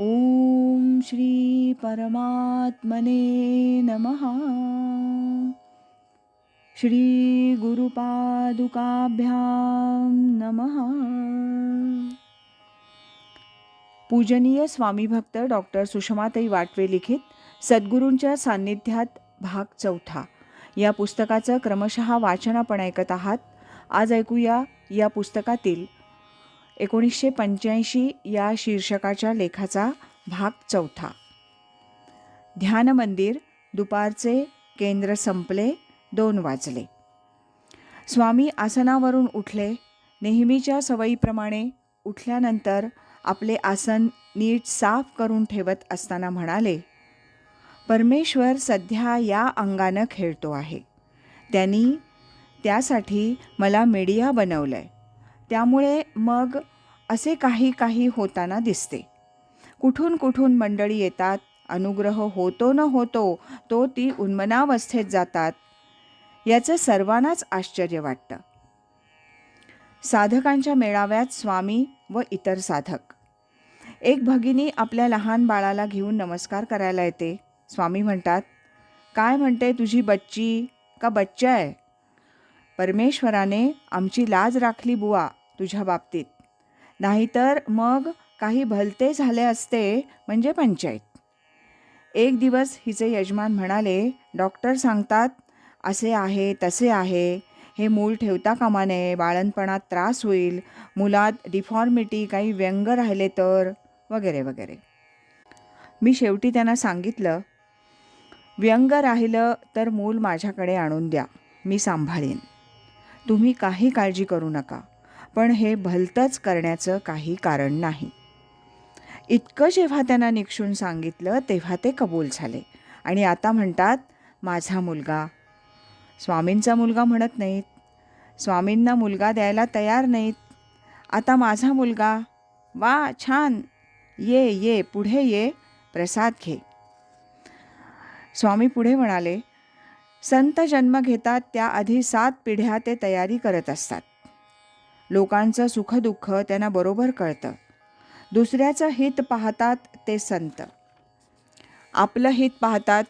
ॐ श्री परमात्मने नमः। श्री गुरुपादुकाभ्यां नमः। पूजनीय स्वामी भक्त डॉक्टर सुषमाताई वाटवे लिखित सद्गुरूंच्या सान्निध्यात भाग चौथा. या पुस्तकाचं क्रमशः वाचन आपण ऐकत आहात. आज ऐकूया या पुस्तकातील एकोणीसशे पंच्याऐंशी या शीर्षकाच्या लेखाचा भाग चौथा. ध्यान मंदिर दुपारचे केंद्र संपले दोन वाजले. स्वामी आसनावरून उठले. नेहमीच्या सवयीप्रमाणे उठल्यानंतर आपले आसन नीट साफ करून ठेवत असताना म्हणाले परमेश्वर सध्या या अंगानं खेळतो आहे. त्यांनी त्यासाठी मला मीडिया बनवलं आहे त्यामुळे मग असे काही काही होताना दिसते. कुठून कुठून मंडळी येतात अनुग्रह होतो न होतो तो ती उन्मनावस्थेत जातात याचं सर्वांनाच आश्चर्य वाटतं. साधकांच्या मेळाव्यात स्वामी व इतर साधक. एक भगिनी आपल्या लहान बाळाला घेऊन नमस्कार करायला येते. स्वामी म्हणतात काय म्हणते तुझी बच्ची? का बच्चा आहे परमेश्वराने आमची लाज राखली बुवा. तुझ्या बाबतीत. नाहीतर मग काही भलते झाले असते म्हणजे पंचायत. एक दिवस हिचे यजमान म्हणाले डॉक्टर सांगतात असे आहे तसे आहे. हे मूल ठेवता कामा नये बाळणपणात त्रास होईल मुलात डिफॉर्मिटी काही व्यंग राहिले तर वगैरे वगैरे. मी शेवटी त्यांना सांगितलं व्यंग राहिलं तर मूल माझ्याकडे आणून द्या मी सांभाळीन. तुम्ही काही काळजी करू नका. पण हे भलतंच करण्याचं काही कारण नाही. इतकं जेव्हा त्यांना निक्षून सांगितलं तेव्हा ते कबूल झाले. आणि आता म्हणतात माझा मुलगा. स्वामींचा मुलगा म्हणत नाहीत. स्वामींना मुलगा द्यायला तयार नाहीत. आता माझा मुलगा. वा छान. ये ये पुढे ये. प्रसाद घे. स्वामी पुढे म्हणाले संत जन्म घेतात त्याआधी सात पिढ्या ते तयारी करत असतात. लोकांचं सुखदुःख त्यांना बरोबर कळतं. दुसऱ्याचं हित पाहतात ते संत. आपलं हित पाहतात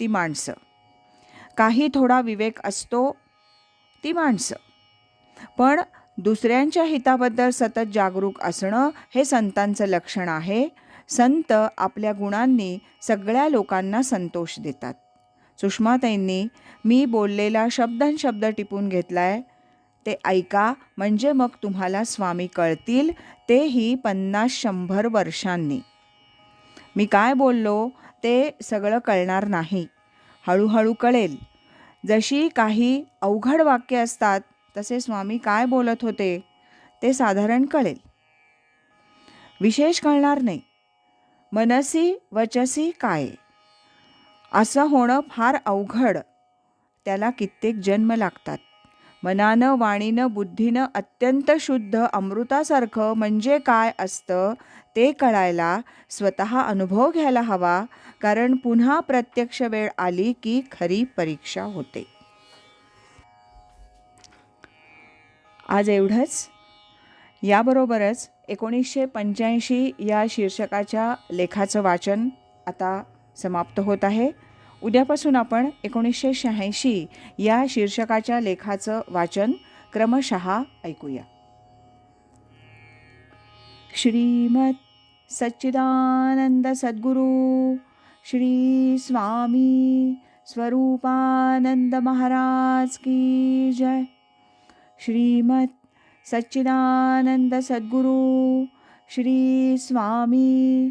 ती माणसं. काही थोडा विवेक असतो ती माणसं. पण दुसऱ्यांच्या हिताबद्दल सतत जागरूक असणं हे संतांचं लक्षण आहे. संत आपल्या गुणांनी सगळ्या लोकांना संतोष देतात. सुषमाताईंनी मी बोललेला शब्दन टिपून घेतला आहे ते ऐका म्हणजे मग तुम्हाला स्वामी कळतील तेही पन्नास शंभर वर्षांनी. मी काय बोललो? ते सगळं कळणार नाही. हळूहळू कळेल. जशी काही अवघड वाक्य असतात तसे स्वामी काय बोलत होते? ते साधारण कळेल. विशेष कळणार नाही. मनसी वचसी काय? असं होणं फार अवघड. त्याला कित्येक जन्म लागतात. मनानं वाणीनं बुद्धीनं अत्यंत शुद्ध अमृतासारखं म्हणजे काय असतं ते कळायला स्वतः अनुभव घ्यायला हवा कारण पुन्हा प्रत्यक्ष वेळ आली की खरी परीक्षा होते. आज एवढंच. याबरोबरच एकोणीसशे पंच्याऐंशी या शीर्षकाच्या लेखाचं वाचन आता समाप्त होत आहे. उद्यापासून आपण एकोणीसशे शहाऐंशी या शीर्षकाच्या लेखाचं वाचन क्रमशः ऐकूया. श्रीमत सच्चिदानंद सद्गुरू श्री स्वामी स्वरूपानंद महाराज की जय. श्रीमत सच्चिदानंद सद्गुरू श्री स्वामी